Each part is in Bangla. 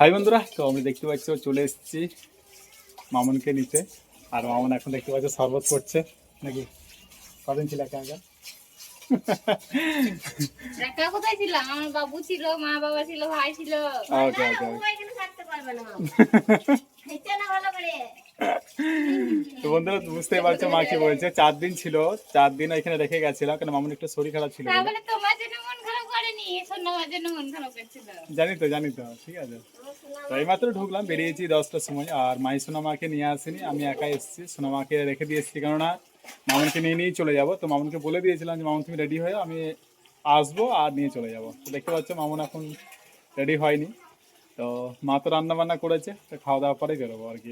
হাই বন্ধুরা তো আমি দেখতে পাচ্ছি ও চলে এসেছি মামুনকে নিতে। আর মামুন এখন দেখতে পাচ্ছি শরবত করছে নাকি? কদিন ছিল একা একা? একা কোথায় ছিলাম আমার বাবু ছিল মা বাবা ছিল ভাই ছিল। ওকে ওকে ও থাকতে পারবে না তো বন্ধুরা বুঝতেই পারছ মা কি বলছে। চার দিন ছিল চার দিন এখানে রেখে গেছিলাম কারণ মামুন একটু শরীর খারাপ ছিল জানি তো জানি তো ঠিক আছে। তো এইমাত্র ঢুকলাম বেরিয়েছি দশটার সময়। আর মাই সোনামাকে নিয়ে আসিনি আমি একাই এসেছি। সোনামাকে রেখে দিয়ে এসেছি কেননা মামুনকে নিয়ে নিয়েই চলে যাব। তো মামুনকে বলে দিয়েছিলাম যে মামুন তুমি রেডি হয়ে আমি আসব আর নিয়ে চলে যাব। তো দেখতে পাচ্ছ মামুন এখন রেডি হয়নি। তো মা তো রান্না বান্না করেছে তো খাওয়া দাওয়া পরে বেরোবো আর কি।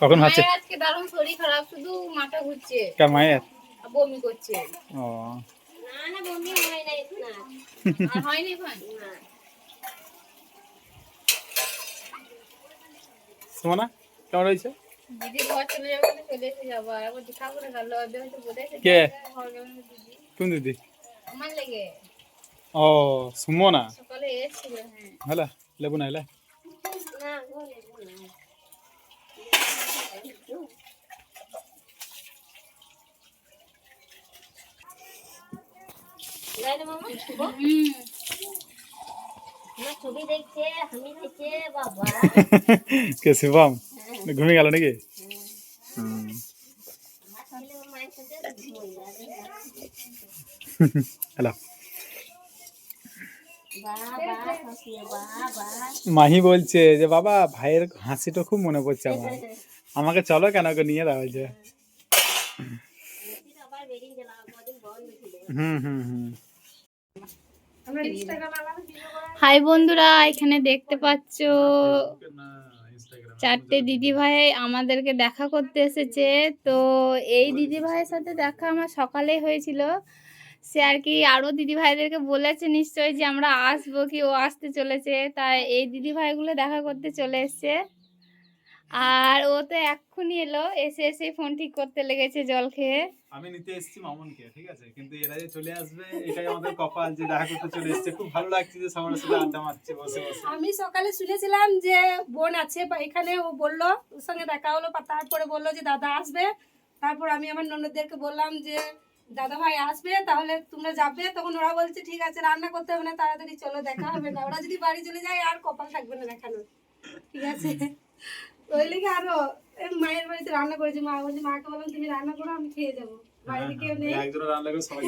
কখন হচ্ছে? মায়ের আজকে দারুণ শরীর খারাপ শুধু মাথা ঘুরছে। কে মায়ের? বমি করছে। ও। না না বমি হয় না। এখন? না সুমনা কেমন রয়েছে দিদি ঘর চলে যাবে বলে চলে এসে যাব আর একবার দেখা করে গেল এবার হয়তো বলে এসে কে? কোন দিদি? ও সুমনা হ্যাঁ। লেবু না হলে কে শিবম ঘুমিয়ে গেল নাকি? হুম। হ্যালো। মাহি বলছে যে বাবা ভাইয়ের হাসিটা খুব মনে পড়ছে আমার। আমাকে চলো কেন ওকে নিয়ে দেওয়া হয়েছে হুম হুম হুম। হাই বন্ধুরা এখানে দেখতে পাচ্ছ। চারটে দিদি ভাই আমাদেরকে দেখা করতে এসেছে। তো এই দিদি ভাইয়ের সাথে দেখা আমার সকালে হয়েছিল। সে আর কি আরও দিদি ভাইদেরকে বলেছে নিশ্চয়ই যে আমরা আসব কি ও আসতে চলেছে। তাই এই দিদি ভাইগুলো দেখা করতে চলে এসছে। আর ও তো এক্ষুনি এলো এসে এসে ফোন ঠিক করতে লেগেছে জল খেয়ে। আমি নিতে এসেছি মামুনকে ঠিক আছে? কিন্তু এরা যে চলে আসবে এটাই আমাদের কপাল যে দেখা করতে চলে এসেছে। খুব ভালো লাগছে যে সবার সাথে আড্ডা মারছে বসে বসে। আমি সকালে শুনেছিলাম যে বোন আছে বা এখানে ও বলল ওর সঙ্গে দেখা হলো তারপরে বলল যে দাদা আসবে। তারপর আমি আমার ননদদেরকে বললাম যে দাদা ভাই আসবে তাহলে তোমরা যাবে। তখন ওরা বলছে ঠিক আছে রান্না করতে হবে না তাড়াতাড়ি চলো দেখা হবে না। ওরা যদি বাড়ি চলে যায় আর কপাল থাকবে না দেখানো ঠিক আছে? ওই লেগে আরও মায়ের বাড়িতে রান্না করেছি মা। বলছে মাকে বললাম তুমি রান্না করো আমি খেয়ে যাব। বাড়িতে কেউ নেই? একজন রান্না করে সবাই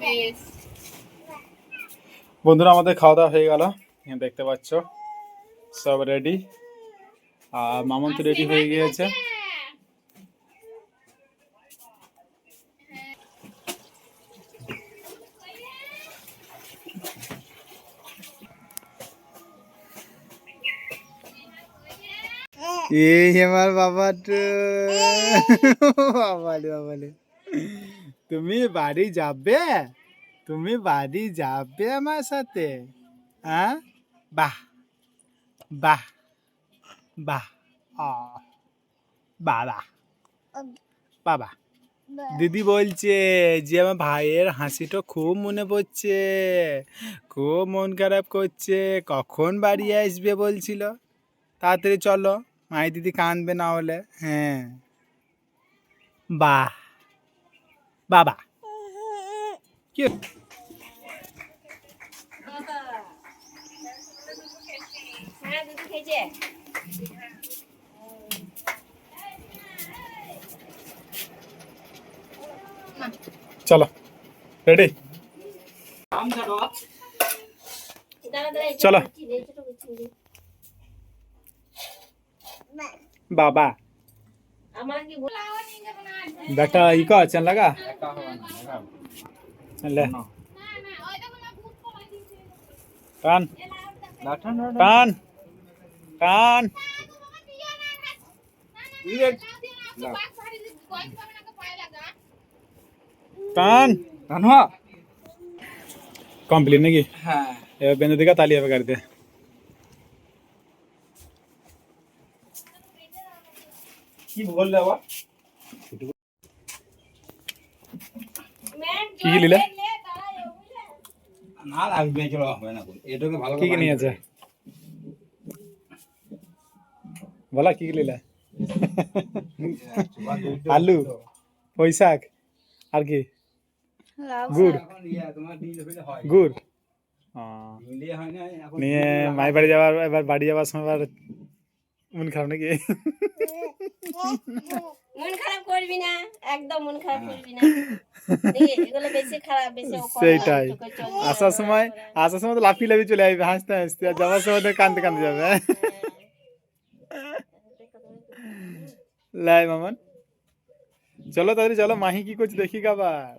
বেশ। বন্ধুরা আমাদের খাওয়া দাওয়া হয়ে গেল। দেখতে পাচ্ছ সব রেডি আর মামন তো রেডি হয়ে গিয়েছে। এই আমার বাবা বাবালে বাবালে। তুমি বাড়ি যাবে? তুমি বাড়ি যাবে আমার সাথে? হ্যাঁ বাহ। বাহ। বাহ। বাবা। বাবা। দিদি বলছে যে আমার ভাইয়ের হাসিটা খুব মনে পড়ছে। খুব মন খারাপ করছে। কখন বাড়ি আসবে বলছিল? তাড়াতাড়ি চলো। মাই দিদি কাঁদবে না হলে হ্যাঁ বাহ বাবা কি হ্যাঁ দিদি খেয়েছে চলো রেডি চলো बाबा। बेटा इको अच्छा लगा। ले। कान। कान। कान। कान। कान हो कंप्लीट नहीं की? हाँ। ये बेंदे का ताली कर दे। কি বললে আবার কি কি লিলে না লাগবে চলো হবে না এটাকে ভালো কি কি নিয়েছে বলা কি কি নিলে আলু পুঁই শাক আর কি লাউ গুড় ইয়ে, তোমার দিলে হইলে হয় গুড় ও, দিলে হয় না এখন নিয়ে মাই বাড়ি যাওয়ার এবার বাড়ি যাওয়ার সময় এবার মন খারাপ নাকি? মন খারাপ করবি না একদম মন খারাপ করবি না। দেখি, বেশি খারাপ বেশি সেইটাই। আসার সময় আসার সময় তো লাফিয়ে লাফিয়ে চলে আসবে হাসতে হাসতে আর যাওয়ার সময় তো কান্দতে কান্দতে যাবে। লাই মামন। চলো তাড়াতাড়ি চলো মাহি কি করছে দেখি আবার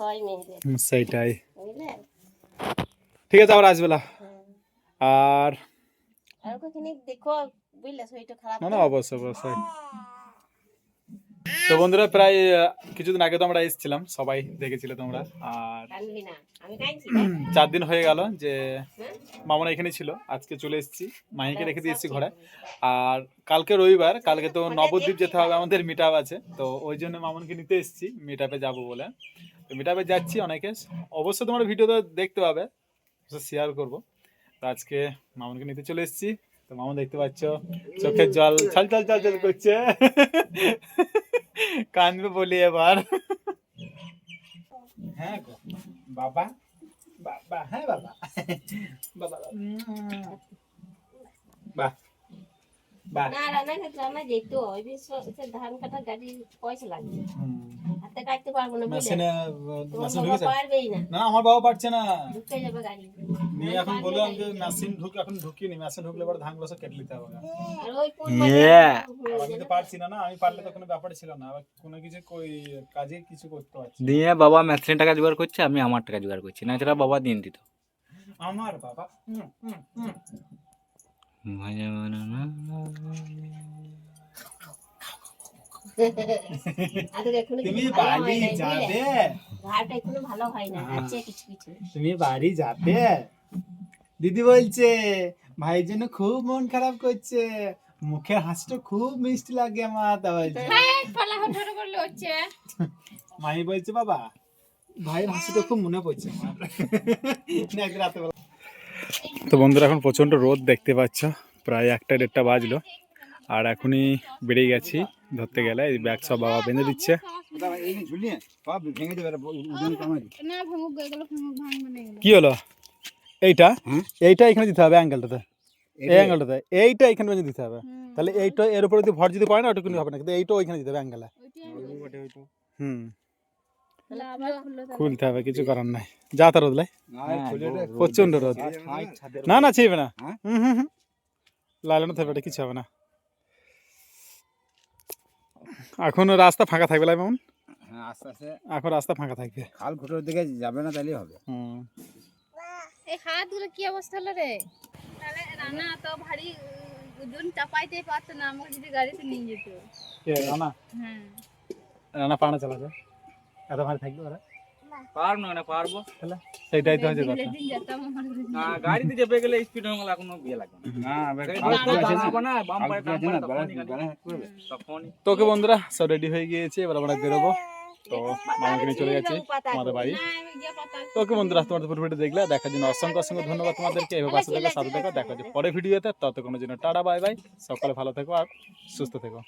হয় সেইটাই। ঠিক আছে আবার আসবে না। আর না না অবশ্যই অবশ্যই। তো বন্ধুরা প্রায় কিছুদিন আগে তো আমরা এসেছিলাম সবাই দেখেছিলে তোমরা। আর চার দিন হয়ে গেল যে মামনা এখানে ছিল আজকে চলে এসেছি মাহিকে রেখে দিয়ে এসেছি ঘরে। আর কালকে রবিবার কালকে তো নবদ্বীপ যেতে হবে আমাদের মিট আছে। তো ওই জন্য মামনকে নিতে এসেছি মিট আপে যাব বলে। তো মিট আপে যাচ্ছি অনেকে। অবশ্যই তোমার ভিডিও তো দেখতে পাবে শেয়ার করব। আজকে মামনকে নিতে চলে এসেছি। তো মামন দেখতে পাচ্ছ, চোখের জল, ছল ছল ছল ছল করছে। কানবে বলি এবার। হ্যাঁ বাবা বাবা হ্যাঁ বাবা বাবা। বাহ। না রান্না খেতে রান্না যেত ওই যে স- সে ধান কাটা গাড়ি পয়সা লাগবে হুম। হাতে কাটতে পারব না বুঝলে মেশিনে তোমার মেশিন বাবা ঢুকেছে পারবেই না না আমার বাবা পারছে না ঢুকে যাবে গাড়ি নিয়ে এখন বললাম যে মেশিন ঢুক এখন ঢুকিনি মেশিন ঢুকলে এবার ধানগুলো সব কেটে নিতে হবে আর ওই কোন Yeah. আর আমি তো পারছি না না আমি পারলে তো কোনো ব্যাপার ছিল না আবার কোনো কিছু কই কাজে কিছু করতে পারছি না। দিয়ে বাবা মেশিন টাকা জোগাড় করছে আমি আমার টাকা জোগাড় করছি না সেটা বাবা দিন দিত আমার বাবা তুমি বাড়ি হয় নাই, বুঝলে? যাবে ভালো হয় না আছে কিছু কিছু। তুমি বাড়ি যাবে। দিদি বলছে ভাইয়ের জন্য খুব মন খারাপ করছে। মুখের হাসিটা খুব মিষ্টি লাগে আমার। তা বলছে হচ্ছে। মাই বলছে বাবা ভাইয়ের হাসিটা খুব মনে পড়ছে আমার। রাতে তো বন্ধুরা এখন প্রচণ্ড রোদ দেখতে পাচ্ছ। প্রায় একটা দেড়টা বাজলো। আর এখনই বেরিয়ে গেছি ধরতে গেলে এই ব্যাগ সব বাবা বেঁধে দিচ্ছে। কি হলো? এইটা? এইটা এখানে দিতে হবে অ্যাঙ্গেলটাতে এই অ্যাঙ্গেলটাতে এইটা এখানে বেঁধে দিতে হবে। তাহলে এইটা এর উপরে যদি ভর যদি পড়ে না ওটুকুনি হবে না। কিন্তু এইটা ওইখানে দিতে হবে অ্যাঙ্গেলে হুম তাহলে আবার খুললো তাহলে। খুলতে হবে কিছু করার নাই। যা তার রোদ লাই। প্রচণ্ড রোদ। ছাদের না না ছিবে না। হ্যাঁ? হুম হুম হুম। লাগানো থাকবে এটা কিছু হবে না। এখন রাস্তা ফাঁকা থাকবে লাই মামুন? হ্যাঁ আস্তে আস্তে। এখন রাস্তা ফাঁকা থাকবে। খাল ঘুটোর দিকে যাবে না তাহলে হবে। হুম। এই হাতগুলো কি অবস্থা হলো রে? তাহলে রান্না তো ভারী ওজন চাপাইতে পারতো না আমাকে যদি গাড়িতে নিয়ে যেত। রানা? হ্যাঁ। রানা পানা চালাবে এত ভালো থাকবে ওরা? পারব না তো হচ্ছে কথা। না গাড়িতে গেলে স্পিড হয়ে বিয়ে না। না। বাম পায়ে পায়ে তোকে বন্ধুরা সব রেডি হয়ে গিয়েছে এবার আমরা বেরোবো। তো মামাকে নিয়ে চলে যাচ্ছি আমাদের বাড়ি। না আমি গিয়ে পাতা তো ওকে বন্ধুরা তোমাদের পুরো ভিডিও দেখলে দেখার জন্য অসংখ্য অসংখ্য ধন্যবাদ তোমাদেরকে। এভাবে পাশে থেকে সাথে থেকো দেখা হচ্ছে পরে ভিডিওতে। ততক্ষণের জন্য টাটা বাই বাই। সকালে ভালো থেকো আর সুস্থ থেকো।